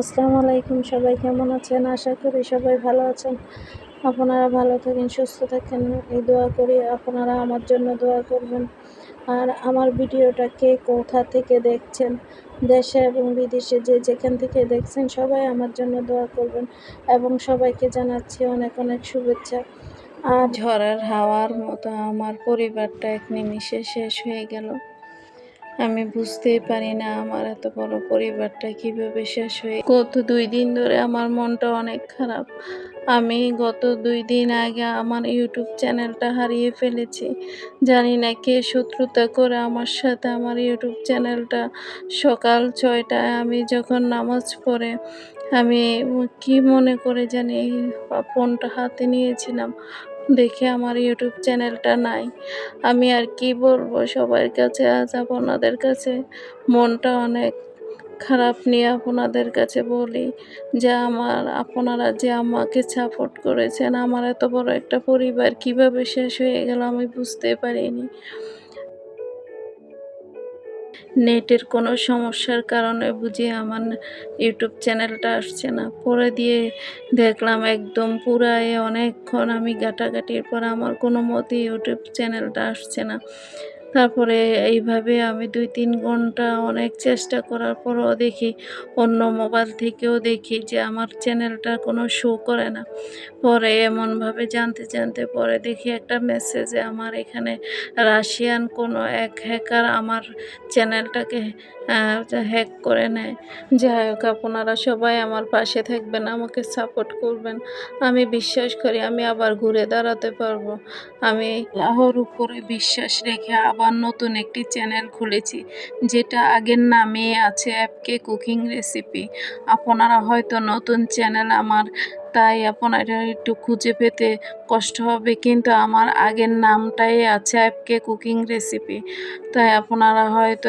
আসসালামু আলাইকুম, সবাই কেমন আছেন? আশা করি সবাই ভালো আছেন। আপনারা ভালো থাকেন, সুস্থ থাকেন। এই দোয়া করি আপনারা আমার জন্য দোয়া করবেন। আর আমার ভিডিওটা কে কোথা থেকে দেখছেন, দেশে এবং বিদেশে যে যেখান থেকে দেখছেন, সবাই আমার জন্য দোয়া করবেন এবং সবাইকে জানাচ্ছি অনেক অনেক শুভেচ্ছা। আর ঝড়ের হাওয়ার মতো আমার পরিবারটা এক নিমিষে শেষ হয়ে গেল। আমি বুঝতেই পারি না আমার এত বড় পরিবারটা কীভাবে শেষ হয়ে গত দুই দিন ধরে আমার মনটা অনেক খারাপ। আমি গত দুই দিন আগে আমার ইউটিউব চ্যানেলটা হারিয়ে ফেলেছি। জানি না কে শত্রুতা করে আমার সাথে আমার ইউটিউব চ্যানেলটা। সকাল ছয়টায় আমি যখন নামাজ পড়ে, আমি কি মনে করে জানি ফোনটা হাতে নিয়েছিলাম। দেখে আমার ইউটিউব চ্যানেলটা নাই। আমি আর কি বলব, সবার কাছে আজ আপনাদের কাছে মনটা অনেক খারাপ নিয়ে আপনাদের কাছে বলি যে আমার, আপনারা যে আমাকে সাপোর্ট করেছেন, আমার এত বড় একটা পরিবার কীভাবে শেষ হয়ে গেল আমি বুঝতে পারিনি। নেটের কোনো সমস্যার কারণে বুঝি আমার ইউটিউব চ্যানেলটা আসছে না। পরে দিয়ে দেখলাম একদম পুরায় অনেকক্ষণ আমি ঘাটাঘাটির পর আমার কোনো মতে ইউটিউব চ্যানেলটা আসছে না। তারপরে এইভাবে আমি দুই তিন ঘণ্টা অনেক চেষ্টা করার পরও দেখি, অন্য মোবাইল থেকেও দেখি যে আমার চ্যানেলটা কোনো শো করে না। পরে এমনভাবে জানতে জানতে পরে দেখি একটা মেসেজে আমার এখানে রাশিয়ান কোনো এক হ্যাকার আমার চ্যানেলটাকে হ্যাক করে নেয়। যাই হোক, আপনারা সবাই আমার পাশে থাকবেন, আমাকে সাপোর্ট করবেন। আমি বিশ্বাস করি আমি আবার ঘুরে দাঁড়াতে পারব। আমি লাহোর উপরে বিশ্বাস রেখে আবার নতুন একটি চ্যানেল খুলেছি, যেটা আগের নামে আছে অ্যাপকে কুকিং রেসিপি আপনারা হয়তো নতুন চ্যানেল আমার তাই আপনারা একটু খুঁজে পেতে কষ্ট হবে কিন্তু আমার আগের নামটাই আছে অ্যাপকে কুকিং রেসিপি। তাই আপনারা হয়তো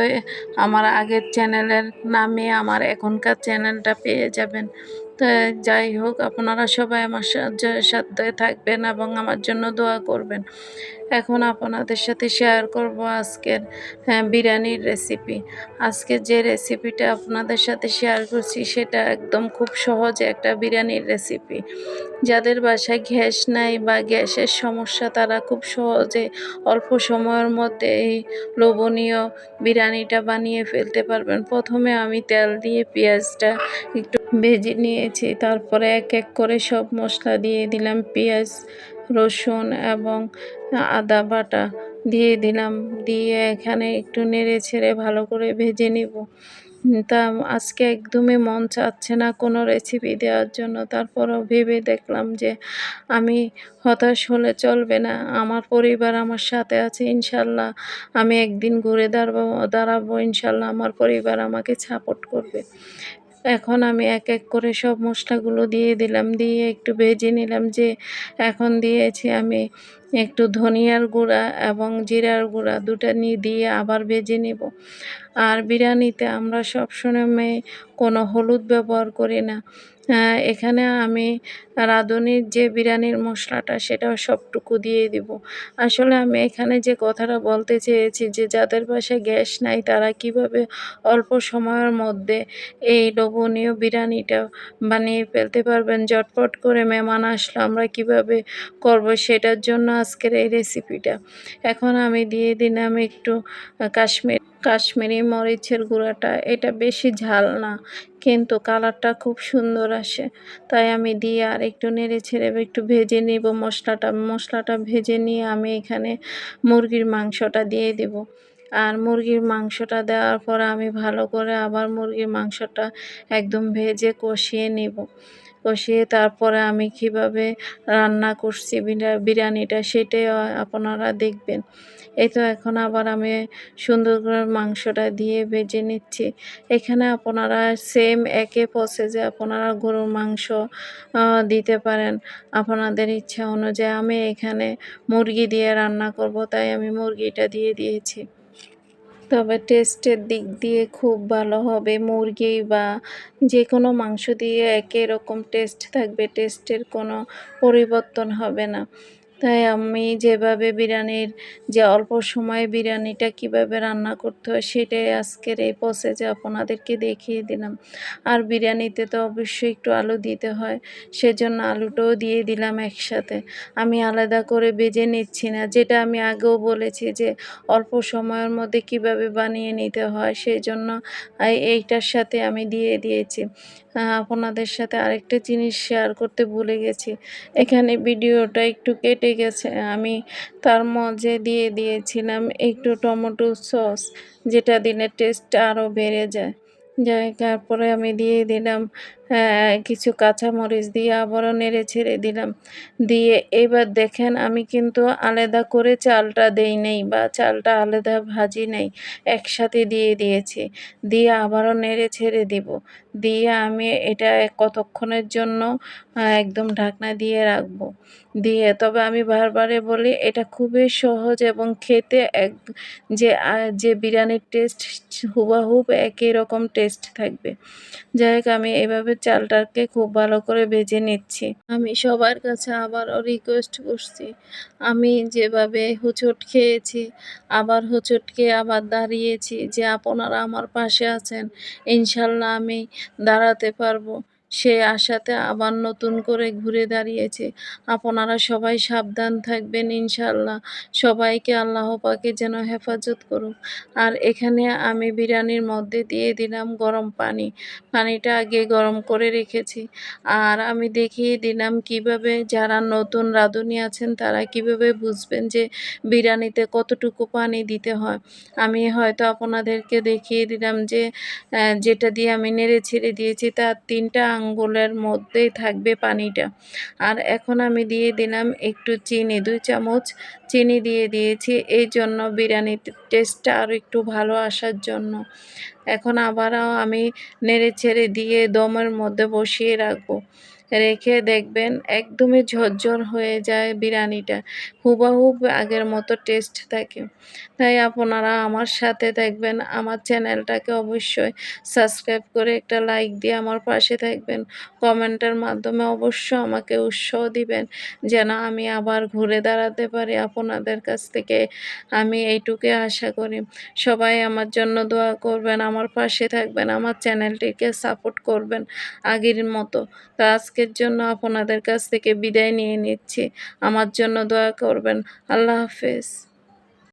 আমার আগের চ্যানেলের নামে আমার এখনকার চ্যানেলটা পেয়ে যাবেন। যাই হোক আপনারা সবাই আমার সাথে থাকবেন এবং আমার জন্য দোয়া করবেন। এখন আপনাদের সাথে শেয়ার করব আজকের হ্যাঁ, বিরিয়ানির রেসিপি আজকে যে রেসিপিটা আপনাদের সাথে শেয়ার করছি সেটা একদম খুব সহজ একটা বিরিয়ানির রেসিপি যাদের বাসায় গ্যাস নাই বা গ্যাসের সমস্যা, তারা খুব সহজে অল্প সময়ের মধ্যে এই লোভনীয় বিরিয়ানিটা বানিয়ে ফেলতে পারবেন। প্রথমে আমি তেল দিয়ে পেঁয়াজটা একটু ভেজে নিয়েছি, তারপরে এক এক করে সব মশলা দিয়ে দিলাম, পেঁয়াজ, রসুন এবং আদা বাটা দিয়ে দিলাম। দিয়ে এখানে একটু নেড়ে ছেড়ে ভালো করে ভেজে নিব। তা আজকে একদমই মন চাচ্ছে না কোনো রেসিপি দেওয়ার জন্য। তারপরও ভেবে দেখলাম যে আমি হতাশ হলে চলবে না। আমার পরিবার আমার সাথে আছে, ইনশাল্লাহ আমি একদিন ঘুরে দাঁড়াবো দাঁড়াবো, ইনশাল্লাহ আমার পরিবার আমাকে সাপোর্ট করবে। এখন আমি এক এক করে সব মশলাগুলো দিয়ে দিলাম, দিয়ে একটু ভেজে নিলাম যে এখন দিয়েছি আমি একটু ধনিয়ার গুঁড়া এবং জিরার গুঁড়া দুটা নিয়ে দিয়ে আবার ভেজে নেব। আর বিরিয়ানিতে আমরা সবসময় কোনো হলুদ ব্যবহার করি না। এখানে আমি রাঁধুনির যে বিরিয়ানির মশলাটা সেটাও সবটুকু দিয়ে দিব। আসলে আমি এখানে যে কথাটা বলতে চেয়েছি যে যাদের পাশে গ্যাস নাই, তারা কীভাবে অল্প সময়ের মধ্যে এই লোভনীয় বিরিয়ানিটা বানিয়ে ফেলতে পারবেন? ঝটপট করে মেহমান আসলে, আমরা কীভাবে করব সেটার জন্য আজকের এই রেসিপিটা এখন আমি দিয়ে দিলাম একটু কাশ্মীর কাশ্মীরি মরিচের গুঁড়াটা, এটা বেশি ঝাল না, কিন্তু কালারটা খুব সুন্দর আসে। তাই আমি দিয়ে আর একটু নেড়ে ছেড়ে একটু ভেজে নিব মশলাটা। মশলাটা ভেজে নিয়ে আমি এখানে মুরগির মাংসটা দিয়ে দেব। আর মুরগির মাংসটা দেওয়ার পর আমি ভালো করে আবার মুরগির মাংসটা একদম ভেজে কষিয়ে নেব। কষিয়ে তারপরে আমি কীভাবে রান্না করছি বিরিয়ানিটা সেটাই আপনারা দেখবেন। এই তো এখন আবার আমি সুন্দর করে মাংসটা দিয়ে ভেজে নিচ্ছি। এখানে আপনারা সেম একে প্রসেসে আপনারা গরুর মাংস দিতে পারেন। আপনাদের ইচ্ছা অনুযায়ী আমি এখানে মুরগি দিয়ে রান্না করব, তাই আমি মুরগিটা দিয়ে দিয়েছি। তবে টেস্টের দিক দিয়ে খুব ভালো হবে। মুরগি বা যে কোনো মাংস দিয়ে একই রকম টেস্ট থাকবে। টেস্টের কোনো পরিবর্তন হবে না। তাই আমি যেভাবে বিরিয়ানির যে অল্প সময়ে বিরিয়ানিটা কীভাবে রান্না করতে হয় সেটাই আজকের এই প্রসেসে আপনাদেরকে দেখিয়ে দিলাম। আর বিরিয়ানিতে তো অবশ্যই একটু আলু দিতে হয়, সেজন্য আলুটাও দিয়ে দিলাম একসাথে। আমি আলাদা করে বেজে নিচ্ছি না, যেটা আমি আগেও বলেছি যে অল্প সময়ের মধ্যে কীভাবে বানিয়ে নিতে হয় সেই জন্য এইটার সাথে আমি দিয়ে দিয়েছি। আপনাদের সাথে আরেকটা জিনিস শেয়ার করতে ভুলে গেছি। এখানে ভিডিওটা একটু কেটে গেছে। আমি তার মধ্যে দিয়ে দিয়েছিলাম একটু টমেটো সস, যেটা দিলে টেস্ট আরও বেড়ে যায়। তারপরে আমি দিয়ে দিলাম কিছু কাঁচামরিচ দিয়ে আবারও নেড়ে ছেড়ে দিলাম। দিয়ে এবার দেখেন আমি কিন্তু আলাদা করে চালটা দেই নেই বা চালটা আলাদা ভাজি নেই, একসাথে দিয়ে দিয়েছি। দিয়ে আবারও নেড়ে ছেড়ে দিব। দিয়ে আমি এটা কতক্ষণের জন্য একদম ঢাকনা দিয়ে রাখব। দিয়ে তবে আমি বারবারে বলি, এটা খুবই সহজ এবং খেতে এক যে যে বিরিয়ানির টেস্ট হুবাহুব একই রকম টেস্ট। থাকবে। যাই হোক, আমি এভাবে চালটাকে খুব ভালো করে ভেজে নিচ্ছি। আমি সবার কাছে আবারও রিকোয়েস্ট করছি। আমি যেভাবে হুচট খেয়েছি, আবার হুচট খেয়ে আবার দাঁড়িয়েছি যে আপনারা আমার পাশে আছেন, ইনশাল্লাহ আমি দাঁড়াতে পারব। সে আশাতে আবার নতুন করে ঘুরে দাঁড়িয়েছে। আপনারা সবাই সাবধান থাকবেন ইনশাল্লাহ সবাইকে আল্লাহ পাকে যেন হেফাজত করুক। আর এখানে আমি বিরিয়ানির মধ্যে দিয়ে দিলাম গরম পানি। পানিটা আগে গরম করে রেখেছি। আর আমি দেখিয়ে দিলাম কীভাবে যারা নতুন রাঁধুনি আছেন তারা কীভাবে বুঝবেন যে বিরিয়ানিতে কতটুকু পানি দিতে হয়। আমি হয়তো আপনাদেরকে দেখিয়ে দিলাম যে যেটা দিয়ে আমি নেড়ে ছেড়ে দিয়েছি তার তিনটা আঙ্গুলের মধ্যেই থাকবে পানিটা। আর এখন আমি দিয়ে দিলাম একটু চিনি, দুই চামচ চিনি দিয়ে দিয়েছি। এই জন্য বিরিয়ানির টেস্টটা আরও একটু ভালো আসার জন্য। এখন আবারও আমি নেড়ে ছেড়ে দিয়ে দমের মধ্যে বসিয়ে রাখব। রেখে দেখবেন একদমই ঝরঝর হয়ে যায় বিরিয়ানিটা। হুবাহুব আগের মতো টেস্ট থাকে। তাই আপনারা আমার সাথে থাকবেন, আমার চ্যানেলটাকে অবশ্যই সাবস্ক্রাইব করে একটা লাইক দিয়ে আমার পাশে থাকবেন। কমেন্টের মাধ্যমে অবশ্য আমাকে উৎসাহ দিবেন যেন আমি আবার ঘুরে দাঁড়াতে পারি আপনাদের কাছ থেকে। আমি এইটুকুই আশা করি। সবাই আমার জন্য দোয়া করবেন, আমার পাশে থাকবেন, আমার চ্যানেলটিকে সাপোর্ট করবেন আগের মতো। তো আজকের জন্য আপনাদের কাছ থেকে বিদায় নিয়ে নিচ্ছি। আমার জন্য দোয়া করবেন। আল্লাহ হাফেজ।